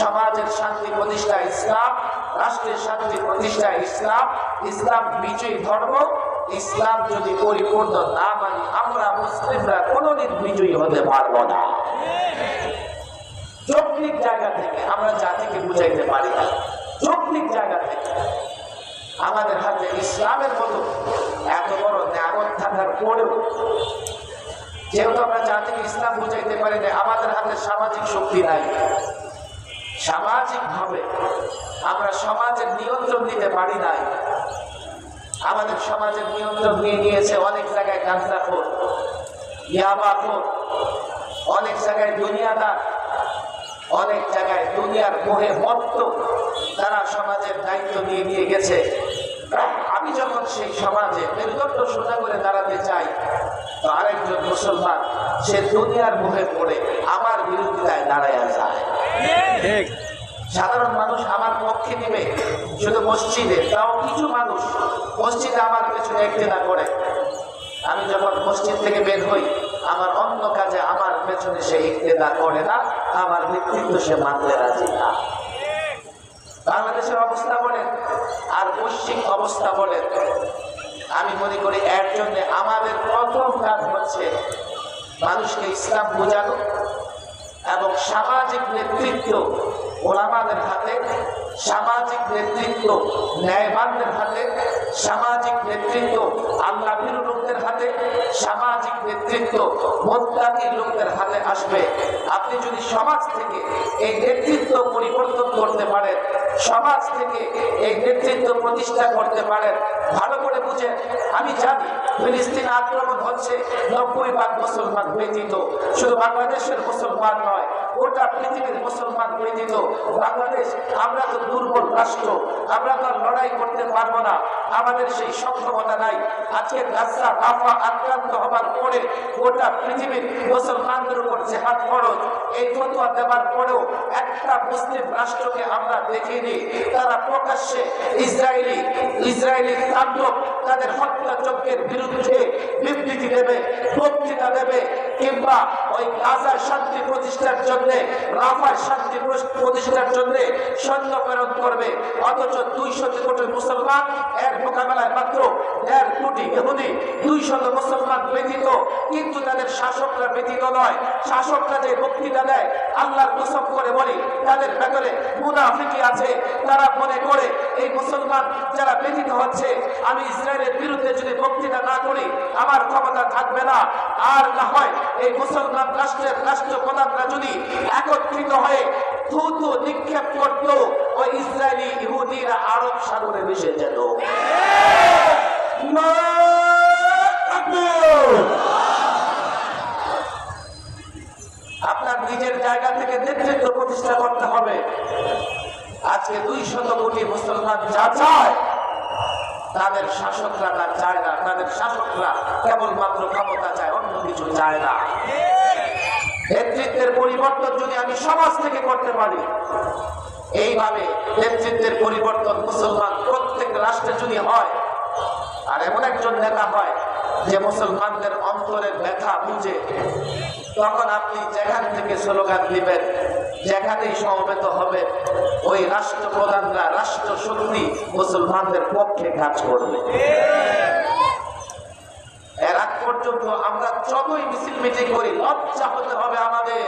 সমাজের শান্তি প্রতিষ্ঠা ইসলাম, রাষ্ট্রের শান্তি প্রতিষ্ঠা ইসলাম ইসলাম বিজয়ী ধর্ম, ইসলাম যদি পরিপূর্ণ না মানি, আমরা মুসলিমরা কোনোদিন বিজয়ী হতে পারব না। যৌক্তিক জায়গা থেকে আমরা জাতিকে বুঝাইতে পারি না। যৌক্তিক জায়গা থেকে আমাদের হাতে ইসলামের মতো এত বড় ন্যামত থাকার পরেও যেহেতু আমরা জাতিকে ইসলাম বুঝাইতে পারি না, আমাদের হাতে সামাজিক শক্তি নাই। সামাজিক ভাবে আমরা সমাজের নিয়ন্ত্রণ দিতে পারি নাই। আমাদের সমাজের নিয়ন্ত্রণ নিয়ে নিয়েছে অনেক জায়গায় গাঁজরাখোর ইয়াবাখোর, অনেক জায়গায় দুনিয়াদার, অনেক জায়গায় দুনিয়ার মোহে মত্ত তারা সমাজের দায়িত্ব নিয়ে নিয়ে গেছে। আমি যখন সেই সমাজে মেরুদণ্ড সোজা করে দাঁড়াতে চাই, তো আরেকজন মুসলমান সে দুনিয়ার মোহে পড়ে, আমার বিরোধিতায় দাঁড়াইয়া যায়। ঠিক। সাধারণ মানুষ আমার পক্ষে নেবে, শুধু মসজিদে। তাও কিছু মানুষ মসজিদে আমার পেছনে একটেনা করে। আমি যখন মসজিদ থেকে বের হই, আমার অন্য কাজে আমার পেছনে সে ইক্তেদা করে না, আমার নেতৃত্ব সে মানতে রাজি না। বাংলাদেশের অবস্থা বলেন, আর বৈশ্বিক অবস্থা বলেন, আমি মনে করি এর জন্য আমাদের প্রথম কাজ হচ্ছে মানুষকে ইসলাম বোঝানো এবং সামাজিক নেতৃত্ব ওলামাদের হাতে সামাজিক নেতৃত্ব ন্যায়বানদের হাতে সামাজিক নেতৃত্ব আল্লাহ লোকদের হাতে সামাজিক নেতৃত্ব, মোত্তাকি লোকদের হাতে আসবে। আপনি যদি সমাজ থেকে এই নেতৃত্ব পরিবর্তন করতে পারেন, সমাজ থেকে এই নেতৃত্ব প্রতিষ্ঠা করতে পারেন, ভালো করে বুঝেন। আমি জানি ফিলিস্তিন আক্রমণ হচ্ছে নব্বই ভাগ মুসলমান ব্যতীত, শুধু বাংলাদেশের মুসলমান নয় গোটা পৃথিবীর মুসলমান ব্যতীত বাংলাদেশ, আমরা তো দুর্বল রাষ্ট্র, আমরা তো লড়াই করতে পারব না। আমাদের সেই সক্ষমতা নাই। আজকে গাছরা রাফা আক্রান্ত হবার পরে গোটা পৃথিবীর মুসলমানদের উপর জেহাদ খরচ এই ফতোয়া দেওয়ার পরেও একটা মুসলিম রাষ্ট্রকে আমরা দেখিনি। তারা প্রকাশ্যে ইসরায়েলি ইসরায়েলি তাণ্ডব, তাদের হত্যাযজ্ঞের বিরুদ্ধে বিবৃতি দেবে, বক্তৃতা দেবে, কিংবা ওই গাজার শান্তি প্রতিষ্ঠার জন্য রাফার শান্তি প্রতিষ্ঠার জন্য সৈন্য প্রেরণ করবে। অথচ দুইশো কোটি মুসলমান এর মোকাবেলায় মাত্র দেড় কোটি ইহুদি দুইশো মুসলমান ব্যতীত, কিন্তু তাদের শাসকরা ব্যতীত নয়। শাসকরা যে বক্তৃতা দেয়, আল্লাহর কসম করে বলি, তাদের ভেতরে মুনাফিকি আছে। তারা মনে করে, এই মুসলমান যারা ব্যতীত হচ্ছে, আমি ইসরায়েলের বিরুদ্ধে যদি বক্তৃতা না করি, আমার ক্ষমতা থাকবে না। আর না হয়, এই মুসলমান রাষ্ট্রের রাষ্ট্র প্রধানরা যদি একত্রিত হয়ে থুতু নিক্ষেপ করত ওই ইসরায়েলি ইহুদিরা আরব সাগরে মিশে যেত। আপনার নিজের জায়গা থেকে নেতৃত্ব প্রতিষ্ঠা করতে হবে। আজকে দুই শত কোটি মুসলমান যা চায়, তাদের শাসকরা তা চায় না, তাদের শাসকরা কেবলমাত্র ক্ষমতা চায়, অন্য কিছু চায় না। নেতৃত্বের পরিবর্তন যদি আমি সমাজ থেকে করতে পারি, এইভাবে নেতৃত্বের পরিবর্তন মুসলমান প্রত্যেক রাষ্ট্রে যদি হয়, আর এমন একজন নেতা হয় যে মুসলমানদের অন্তরের ব্যথা বুঝে, তখন আপনি যেখান থেকে স্লোগান দিবেন, যেখানেই সমবেত হবে ওই রাষ্ট্রপ্রধানরা রাষ্ট্র শক্তি মুসলমানদের পক্ষে কাজ করবে। এর আগ পর্যন্ত আমরা যতই মিছিল মিটিং করি, লজ্জা হতে হবে আমাদের।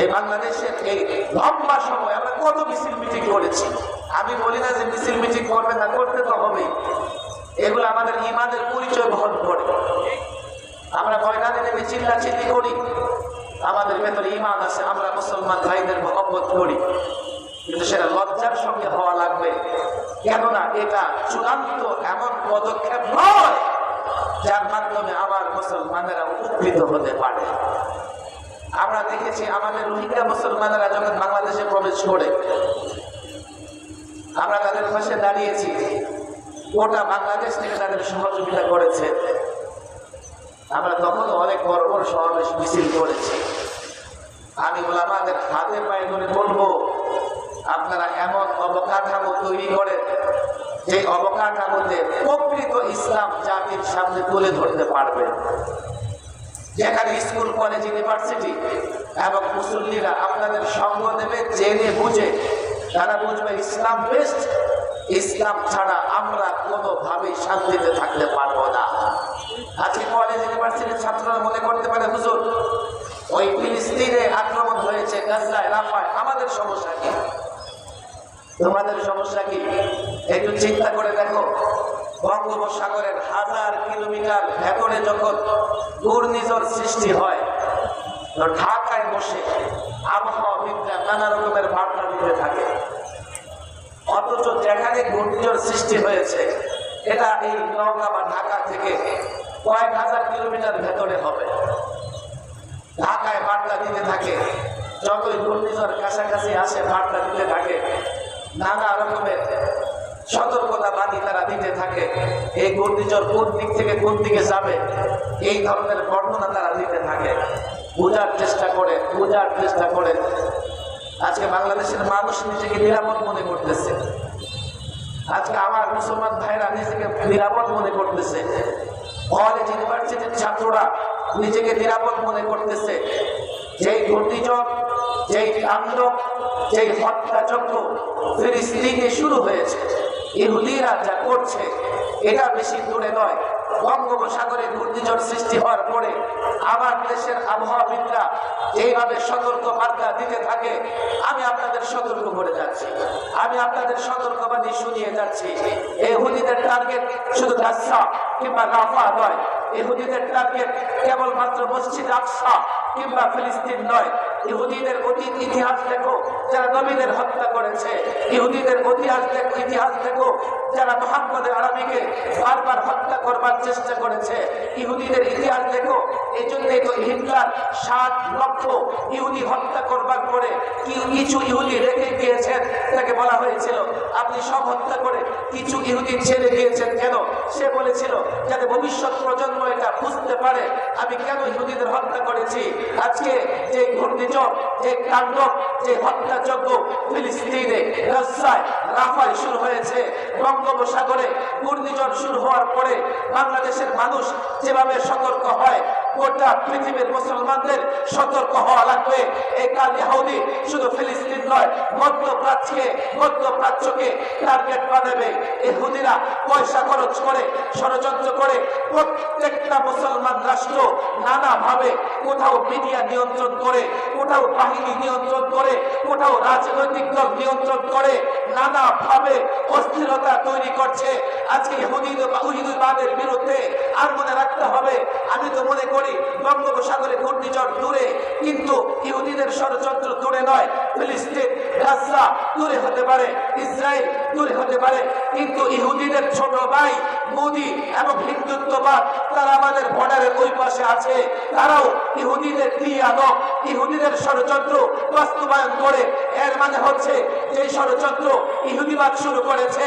এই বাংলাদেশের এই লম্বা সময় আমরা কত মিছিল মিটিং করেছি? আমি বলি না যে মিছিল মিটিং করবে না, করতে তো হবেই এগুলো আমাদের ইমানের পরিচয় বহন করে। আমরা ময়দানে নেমে চিল্লা চিল্লি করি। আমাদের ভেতরে ইমান আছে, আমরা মুসলমান ভাইদের মহব্বত করি। কিন্তু সেটা লজ্জার সঙ্গে হওয়া লাগবে। কেননা এটা চূড়ান্ত এমন পদক্ষেপ নয় যার মাধ্যমে আমার মুসলমানেরা উপকৃত হতে পারে। আমরা দেখেছি আমাদের রোহিঙ্গা মুসলমানেরা যখন বাংলাদেশে প্রবেশ করে, আমরা তাদের পাশে দাঁড়িয়েছি। গোটা বাংলাদেশ থেকে তাদের সহযোগিতা করেছে। আমরা তখন অনেক বড় বড় সমাবেশ মিছিল করেছি। আমি ওলামাদের হাতে পায়ে ধরে বলব আপনারা এমন অবকাঠামো তৈরি করেন যে অবকাঠামোতে প্রকৃত ইসলাম জাতির সামনে তুলে ধরতে পারবে। যেখানে স্কুল, কলেজ, ইউনিভার্সিটি এবং মুসল্লিরা আপনাদের সঙ্গ দেবে, জেনে বুঝে তারা বুঝবে ইসলাম বেস্ট ইসলাম ছাড়া আমরা কোনোভাবেই শান্তিতে থাকতে পারব না। আজকে কলেজ, ইউনিভার্সিটির ছাত্ররা মনে করতে পারে, হুজুর, ওই ফিলিস্তিনে আক্রমণ হয়েছে, গাজায়, রাফায়, আমাদের সমস্যা কি? তোমাদের সমস্যা কি? একটু চিন্তা করে দেখো। বঙ্গোপসাগরের হাজার কিলোমিটার ভেতরে যখন ঘূর্ণিঝড় সৃষ্টি হয় ঢাকায় বসে আবহাওয়া বিজ্ঞান নানা রকমের বার্তা দিতে থাকে। অথচ যেখানে ঘূর্ণিঝড় সৃষ্টি হয়েছে, এটা এই নওগাঁ বা ঢাকা থেকে কয়েক হাজার কিলোমিটার ভেতরে হবে। ঢাকায় বার্তা দিতে থাকে, যতই ঘূর্ণিঝড় কাছাকাছি আসে, বার্তা দিতে থাকে নানা রকমের সতর্কতা তারা দিতে থাকে। এই কোন দিক থেকে কোন দিকে যাবে, এই ধরনের বর্ণনা তারা দিতে থাকে। বোঝার চেষ্টা করে চেষ্টা করে। আজকে বাংলাদেশের মানুষ নিজেকে নিরাপদ মনে করতেছে। আজকে আমার মুসলমান ভাইরা নিজেকে নিরাপদ মনে করতেছে। কলেজ, ইউনিভার্সিটির ছাত্ররা নিজেকে নিরাপদ মনে করতেছে। যেই ঘূর্ণিঝড়, যেই কাণ্ড যেই হত্যাযজ্ঞ ফিলিস্তিনে শুরু হয়েছে। ইহুদিরা যা করছে, এটা বেশি দূরে নয়। বঙ্গোপসাগরে ঘূর্ণিঝড় সৃষ্টি হওয়ার পরে আমার দেশের আবহাওয়াবিদরা এইভাবে সতর্ক বার্তা দিতে থাকে, আমি আপনাদের সতর্ক করে যাচ্ছি। আমি আপনাদের সতর্কবাণী শুনিয়ে যাচ্ছি। এই হুদিদের টার্গেট শুধু গাছা কিংবা রাফা নয়। ইহুদিদের টার্গেট কেবলমাত্র মসজিদ আকসা কিংবা ফিলিস্তিন নয়। ইহুদিদের অতীত ইতিহাস দেখো, যারা নবীদের হত্যা করেছে। ইহুদিদের ইতিহাস দেখো ইতিহাস দেখো, যারা মোহাম্মদের আরবিকে বারবার হত্যা করবার চেষ্টা করেছে। ইহুদিদের ইতিহাস দেখো এই জন্যই তো হিটলার সাত লক্ষ ইহুদি হত্যা করবার পরে কিছু ইহুদি রেখে গিয়েছেন? তাকে বলা হয়েছিল, আপনি সব হত্যা করে কিছু ইহুদি ছেড়ে দিয়েছেন কেন? সে বলেছিল, যাতে ভবিষ্যৎ প্রজন্ম এটা বুঝতে পারে, আমি কেন ইহুদিদের হত্যা করেছি? আজকে যে ঘূর্ণিঝড়, যে কাণ্ড যে হত্যাযজ্ঞ ফিলিস্তিনে গাজায় রাফায় শুরু হয়েছে। বঙ্গোপসাগরে ঘূর্ণিঝড় শুরু হওয়ার পরে বাংলাদেশের মানুষ যেভাবে সতর্ক হয় গোটা পৃথিবীর মুসলমানদের সতর্ক হওয়া লাগবে। এই কাল ইহুদি শুধু ফিলিস্তিন নয় মধ্যপ্রাচ্যকে মধ্যপ্রাচ্যকে টার্গেট বানাবে। ইহুদিরা পয়সা খরচ করে, ষড়যন্ত্র করে প্রত্যেকটা মুসলমান রাষ্ট্র নানাভাবে কোথাও মিডিয়া নিয়ন্ত্রণ করে, কোথাও বাহিনী নিয়ন্ত্রণ করে, কোথাও রাজনৈতিক দল নিয়ন্ত্রণ করে, নানাভাবে অস্থিরতা তৈরি করছে। আজকে ইহুদি ইহুদিবাদের বিরুদ্ধে আর মনে রাখতে হবে। আমি তো মনে করি বঙ্গোপসাগরে ঘূর্ণিঝড় দূরে, কিন্তু ইহুদিদের ষড়যন্ত্র দূরে নয়, ফিলিস্তিন, গাজা দূরে হতে পারে, ইসরায়েল দূরে হতে পারে, কিন্তু ইহুদিদের ছোট ভাই মোদি এবং হিন্দুত্ববাদ, তারা আমাদের বর্ডারের ওই পাশে আছে। তারাও ইহুদিদের ক্রিয়ানক ইহুদিদের ষড়যন্ত্র বাস্তবায়ন করে। এর মানে হচ্ছে যে ষড়যন্ত্র ইহুদিবাদ শুরু করেছে,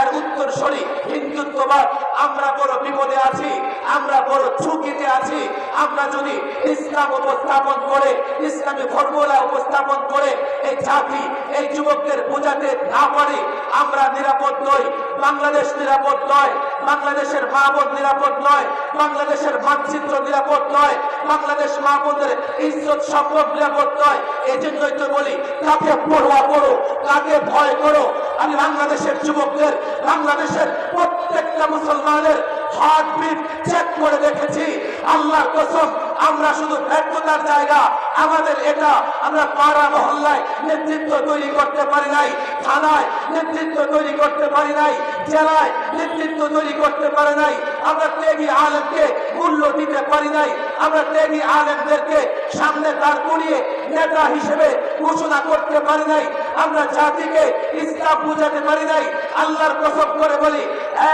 এর উত্তর সরি হিন্দুত্ববাদ আমরা বড় বিপদে আছি, আমরা বড় ঝুঁকিতে আছি। আমরা যদি ইসলাম উপস্থাপন করে, ইসলামী ফর্মুলা উপস্থাপন করে এই জাতি, এই যুবকদের বোঝাতে না পারি, আমরা নিরাপদ নই। বাংলাদেশ নিরাপদ নয়, বাংলাদেশের মা বোন নিরাপদ নয়, বাংলাদেশের মানচিত্র নিরাপদ নয়, বাংলাদেশ মা বোনদের ইজ্জত সম্ভব নিরাপদ নয়। এই জন্যই তো বলি, কাকে পড়ুয়া করো, কাকে ভয় করো? আমি বাংলাদেশের যুবকদের, বাংলাদেশের প্রত্যেকটা মুসলমানের হার্টবিট চেক করে দেখেছি। আল্লাহর কসম, আমরা শুধু ব্যর্থতার জায়গা। আমাদের এটা আমরা পাড়া মহল্লায় নেতৃত্ব তৈরি করতে পারি নাই, থানায় নেতৃত্ব তৈরি করতে পারি নাই, জেলায় নেতৃত্ব তৈরি করতে পারে নাই। আমরা ত্যাগী আলেমকে মূল্য দিতে পারি নাই। আমরা ত্যাগী আলেমদেরকে সামনে দাঁড় করিয়ে নেতা হিসেবে ঘোষণা করতে পারি নাই। আমরা জাতিকে ইসলাম বুঝাতে পারি নাই। আল্লাহর কসম করে বলি,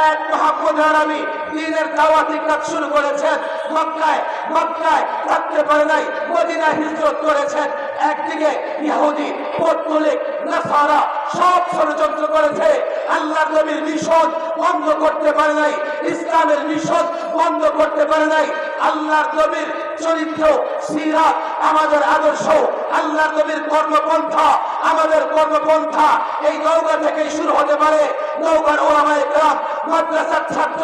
এক মোহাম্মদ আরামি দিনের দাওয়াতি কাজ শুরু করেছেন। মক্কায় মক্কায় থাকতে পারে নাই মদিনা হিজরত করেছেন। একদিকে ইহুদি, পত্তলিক, নাসারা, সব ষড়যন্ত্র করেছে। আল্লাহ নবীর মিশন বন্ধ করতে পারে নাই, ইসলামের মিশন বন্ধ করতে পারে নাই। আল্লাহর নবীর চরিত্র, সিরাত, আমাদের আদর্শ আল্লাহ নবীর কর্মপন্থা, আমাদের কর্মপন্থা, এই নৌকা থেকেই শুরু হতে পারে। নৌকার ওলামায় গ্রাম মাদ্রাসার ছাত্র,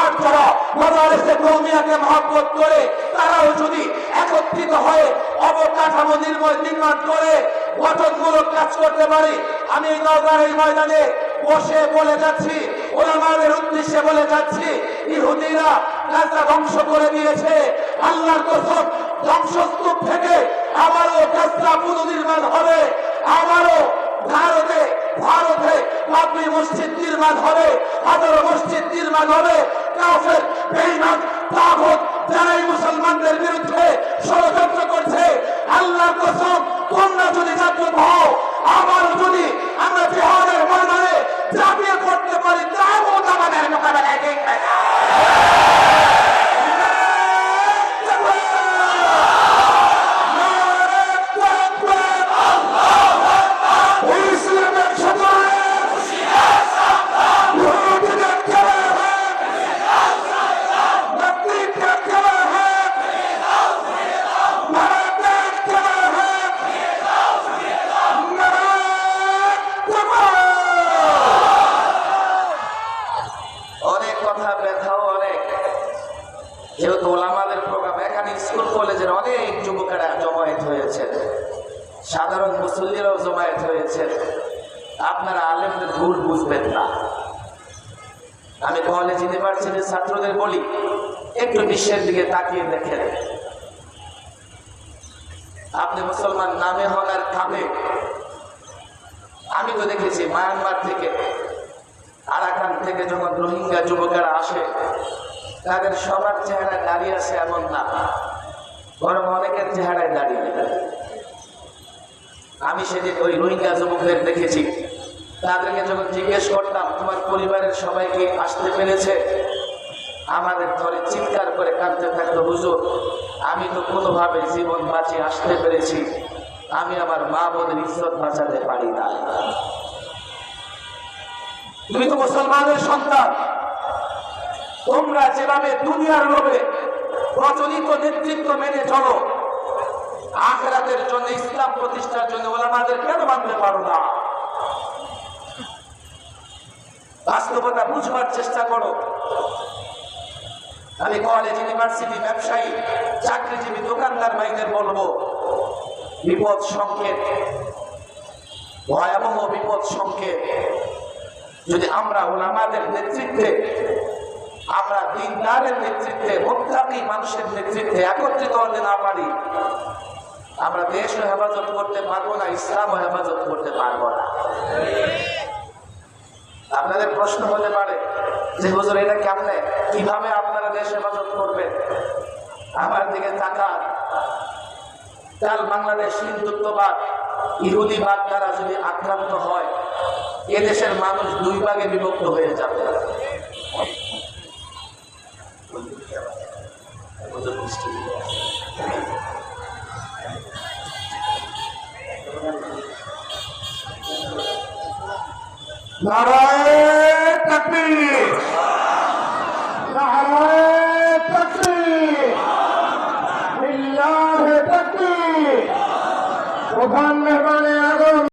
আর যারা মাদারেসে কৌমিয়াকে মহব্বত করে, তারাও যদি একত্রিত হয়ে অবকাঠামো নির্মাণ নির্মাণ করে, গঠনমূলক কাজ করতে পারি। আমি নওগাঁর এই ময়দানে বসে বলে যাচ্ছি, ওলামাদের উদ্দেশ্যে বলে যাচ্ছি, ইহুদিরা গাজা ধ্বংস করে দিয়েছে। আল্লাহর কসম, ধ্বংসস্তূপ থেকে আবারও গাজা পুনর্নির্মাণ হবে। আবারও ভারতে ভারতে বাবরি মসজিদ নির্মাণ হবে। হাজারো মসজিদ নির্মাণ হবে। কাফের, বেঈমান তাগুত যারা মুসলমানদের বিরুদ্ধে ষড়যন্ত্র করছে, আল্লাহর কসম, তোমরা যদি জাগ্রত হও, আবার যদি আমরা জিহাদের ময়দানে ঝাঁপিয়ে পড়তে পারি তাগুত আমাদের মোকাবেলায় দেখবে না। একটু বিশ্বের দিকে তাকিয়ে দেখেন। আপনি মুসলমান, নামে হন আর খাবে আমি তো দেখেছি মায়ানমার থেকে, আরাকান থেকে যখন রোহিঙ্গা যুবকেরা আসে, তাদের সবার চেহারা দাঁড়িয়ে আছে এমন না। বরং অনেকের চেহারায় দাঁড়িয়ে। আমি সেদিন ওই রোহিঙ্গা যুবকদের দেখেছি। তাদেরকে যখন জিজ্ঞেস করতাম, তোমার পরিবারের সবাইকে আসতে পেরেছে? আমাদের ধরে চিৎকার করে কাঁদতে থাকতো হুজুর, আমি তো কোনোভাবে জীবন বাঁচিয়ে আসতে পেরেছি। আমি আমার মা বোনের ইজ্জত বাঁচাতে পারি না। তুমি তো মুসলমানের সন্তান। তোমরা যেভাবে দুনিয়ার লোভে প্রচলিত নেতৃত্ব মেনে চলো, আখেরাতের জন্য, ইসলাম প্রতিষ্ঠার জন্য ওলামাদের কেন মানতে পারো না? বাস্তবতা বুঝবার চেষ্টা করো। আমি কলেজ ইউনিভার্সিটি ব্যবসায়ী, চাকরিজীবী, দোকানদার ভাইদের বলব, বিপদ সংকেত, ভয়াবহ বিপদ সংকেত। যদি আমরা ওলামাদের নেতৃত্বে, আমরা দিনদারের নেতৃত্বে, মোত্তাকি মানুষের নেতৃত্বে একত্রিত হতে না পারি, আমরা দেশও হেফাজত করতে পারব না, ইসলামও হেফাজত করতে পারব না। আপনাদের প্রশ্ন হতে পারে যে, হুজুর, এটা কেমনে? কীভাবে আপনারা দেশ হেফাজত করবেন? আমার দিকে তাকান। কাল বাংলাদেশ হিন্দুত্ববাদ, ইহুদিবাদ দ্বারা যদি আক্রান্ত হয়, এদেশের মানুষ দুই ভাগে বিভক্ত হয়ে যাবে।